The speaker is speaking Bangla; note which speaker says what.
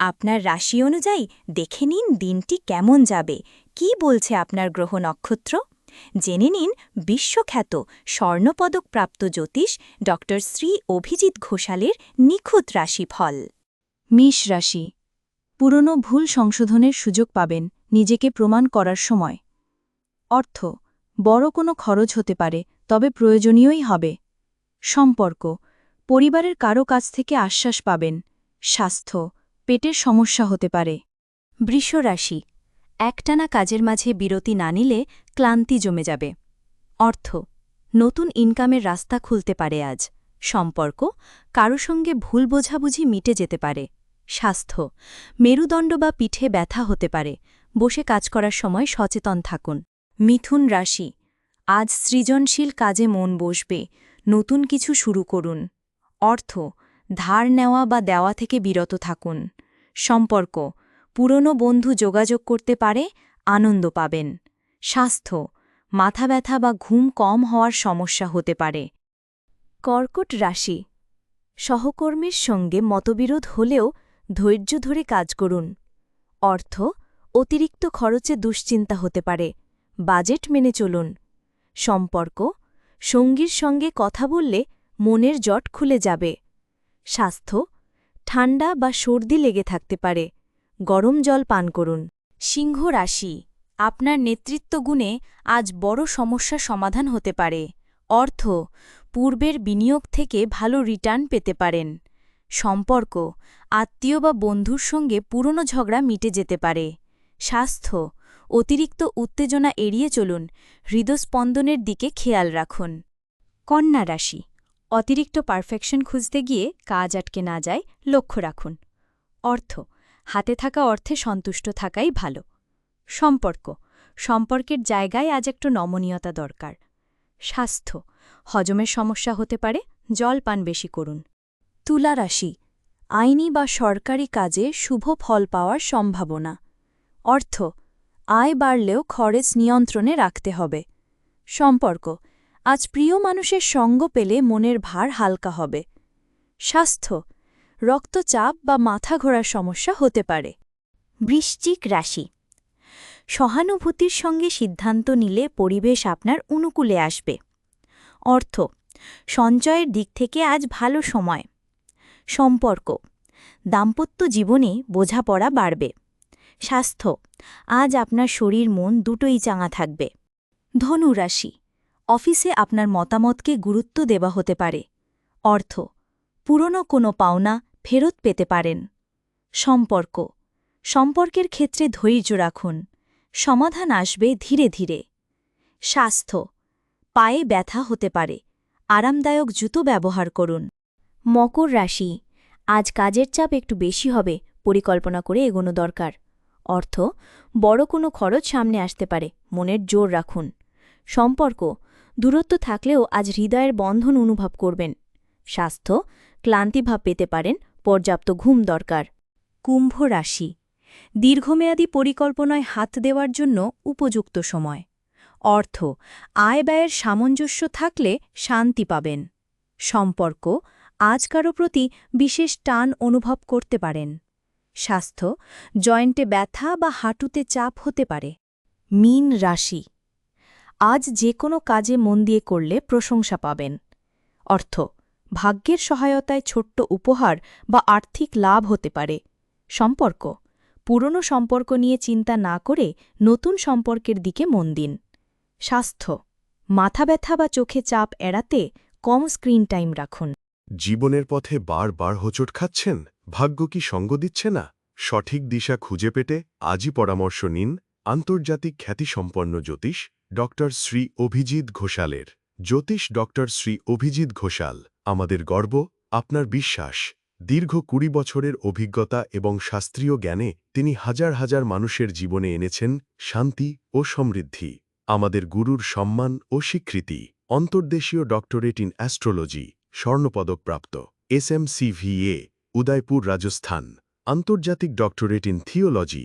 Speaker 1: আপনার রাশি অনুযায়ী দেখে নিন দিনটি কেমন যাবে। কি বলছে আপনার গ্রহ নক্ষত্র? জেনে নিন বিশ্বখ্যাত স্বর্ণপদকপ্রাপ্ত জ্যোতিষ ড শ্রী অভিজিৎ ঘোষালের নিখুঁত রাশিফল।
Speaker 2: মিষ রাশি। পুরনো ভুল সংশোধনের সুযোগ পাবেন নিজেকে প্রমাণ করার সময়। অর্থ, বড় কোনো খরচ হতে পারে, তবে প্রয়োজনীয়ই হবে। সম্পর্ক, পরিবারের কারও কাছ থেকে আশ্বাস পাবেন। স্বাস্থ্য পেটের সমস্যা হতে পারে।
Speaker 1: বৃষ রাশি একটানা কাজের মাঝে বিরতি না নিলে ক্লান্তি জমে যাবে। অর্থ, নতুন ইনকামের রাস্তা খুলতে পারে আজ। সম্পর্ক, কারও সঙ্গে ভুল বোঝাবুঝি মিটে যেতে পারে। স্বাস্থ্য, মেরুদণ্ড বা পিঠে ব্যথা হতে পারে। বসে কাজ করার সময় সচেতন থাকুন। মিথুন রাশি, আজ সৃজনশীল কাজে মন বসবে। নতুন কিছু শুরু করুন। অর্থ ধার নেওয়া বা দেওয়া থেকে বিরত থাকুন। সম্পর্ক, পুরনো বন্ধু যোগাযোগ করতে পারে, আনন্দ পাবেন। স্বাস্থ্য, মাথা ব্যথা বা ঘুম কম হওয়ার সমস্যা হতে পারে। কর্কট রাশি, সহকর্মীর সঙ্গে মতবিরোধ হলেও ধৈর্য ধরে কাজ করুন। অর্থ, অতিরিক্ত খরচে দুশ্চিন্তা হতে পারে। বাজেট মেনে চলুন। সম্পর্ক, সঙ্গীর সঙ্গে কথা বললে মনের জট খুলে যাবে। স্বাস্থ্য, ঠান্ডা বা সর্দি লেগে থাকতে পারে। গরম জল পান করুন। সিংহ রাশি, আপনার নেতৃত্ব গুণে আজ বড় সমস্যা সমাধান হতে পারে। অর্থ, পূর্বের বিনিয়োগ থেকে ভালো রিটার্ন পেতে পারেন। সম্পর্ক, আত্মীয় বা বন্ধুর সঙ্গে পুরনো ঝগড়া মিটে যেতে পারে। স্বাস্থ্য, অতিরিক্ত উত্তেজনা এড়িয়ে চলুন। হৃদস্পন্দনের দিকে খেয়াল রাখুন। কন্যা রাশি অতিরিক্ত পারফেকশন খুঁজতে গিয়ে কাজ আটকে না যায়, লক্ষ্য রাখুন। অর্থ, হাতে থাকা অর্থে সন্তুষ্ট থাকাই ভালো। সম্পর্ক, সম্পর্কের জায়গায় আজ একটু নমনীয়তা দরকার। স্বাস্থ্য, হজমের সমস্যা হতে পারে, জল পান বেশি করুন। তুলা রাশি, আইনি বা সরকারি কাজে শুভ ফল পাওয়ার সম্ভাবনা। অর্থ, আয় বাড়লেও খরচ নিয়ন্ত্রণে রাখতে হবে। সম্পর্ক আজ প্রিয় মানুষের সঙ্গ পেলে মনের ভার হালকা হবে। স্বাস্থ্য, রক্তচাপ বা মাথা ঘোরার সমস্যা হতে পারে। বৃশ্চিক রাশি, সহানুভূতির সঙ্গে সিদ্ধান্ত নিলে পরিবেশ আপনার অনুকূলে আসবে। অর্থ, সঞ্চয়ের দিক থেকে আজ ভালো সময়। সম্পর্ক, দাম্পত্য জীবনে বোঝাপড়া বাড়বে। স্বাস্থ্য, আজ আপনার শরীর, মন দুটোই চাঙা থাকবে। ধনু রাশি অফিসে আপনার মতামতকে গুরুত্ব দেওয়া হতে পারে। অর্থ, পুরনো কোনো পাওনা ফেরত পেতে পারেন। সম্পর্ক, সম্পর্কের ক্ষেত্রে ধৈর্য রাখুন। সমাধান আসবে ধীরে ধীরে। স্বাস্থ্য, পায়ে ব্যথা হতে পারে। আরামদায়ক জুতো ব্যবহার করুন। মকর রাশি, আজ কাজের চাপ একটু বেশি হবে, পরিকল্পনা করে এগোনো দরকার। অর্থ, বড় কোনো খরচ সামনে আসতে পারে, মনের জোর রাখুন। সম্পর্ক দূরত্ব থাকলেও আজ হৃদয়ের বন্ধন অনুভব করবেন। স্বাস্থ্য ক্লান্তিভাব পেতে পারেন, পর্যাপ্ত ঘুম দরকার। কুম্ভ রাশি। দীর্ঘমেয়াদী পরিকল্পনায় হাত দেওয়ার জন্য উপযুক্ত সময়। অর্থ, আয় ব্যয়ের সামঞ্জস্য থাকলে শান্তি পাবেন। সম্পর্ক, আজ কারও প্রতি বিশেষ টান অনুভব করতে পারেন। স্বাস্থ্য, জয়েন্টে ব্যথা বা হাঁটুতে চাপ হতে পারে। মীন রাশি। আজ যে কোনো কাজে মন দিয়ে করলে প্রশংসা পাবেন। অর্থ, ভাগ্যের সহায়তায় ছোট্ট উপহার বা আর্থিক লাভ হতে পারে। সম্পর্ক, পুরনো সম্পর্ক নিয়ে চিন্তা না করে নতুন সম্পর্কের দিকে মন দিন। স্বাস্থ্য, মাথা ব্যথা বা চোখে চাপ এড়াতে কম স্ক্রিন টাইম রাখুন।
Speaker 3: জীবনের পথে বারবার হোঁচট খাচ্ছেন? ভাগ্য কি সঙ্গ দিচ্ছে না? সঠিক দিশা খুঁজে পেতে আজই পরামর্শ নিন আন্তর্জাতিক খ্যাতিসম্পন্ন জ্যোতিষ ড শ্রী অভিজিৎ ঘোষালের। জ্যোতিষ ড শ্রী অভিজিৎ ঘোষাল, আমাদের গর্ব, আপনার বিশ্বাস। দীর্ঘ কুড়ি বছরের অভিজ্ঞতা এবং শাস্ত্রীয় জ্ঞানে তিনি হাজার হাজার মানুষের জীবনে এনেছেন শান্তি ও সমৃদ্ধি। আমাদের গুরুর সম্মান ও স্বীকৃতি। অন্তর্দেশীয় doctorate in astrology, স্বর্ণপদকপ্রাপ্ত। S SMCVA Udaipur, Rajasthan. আন্তর্জাতিক doctorate in theology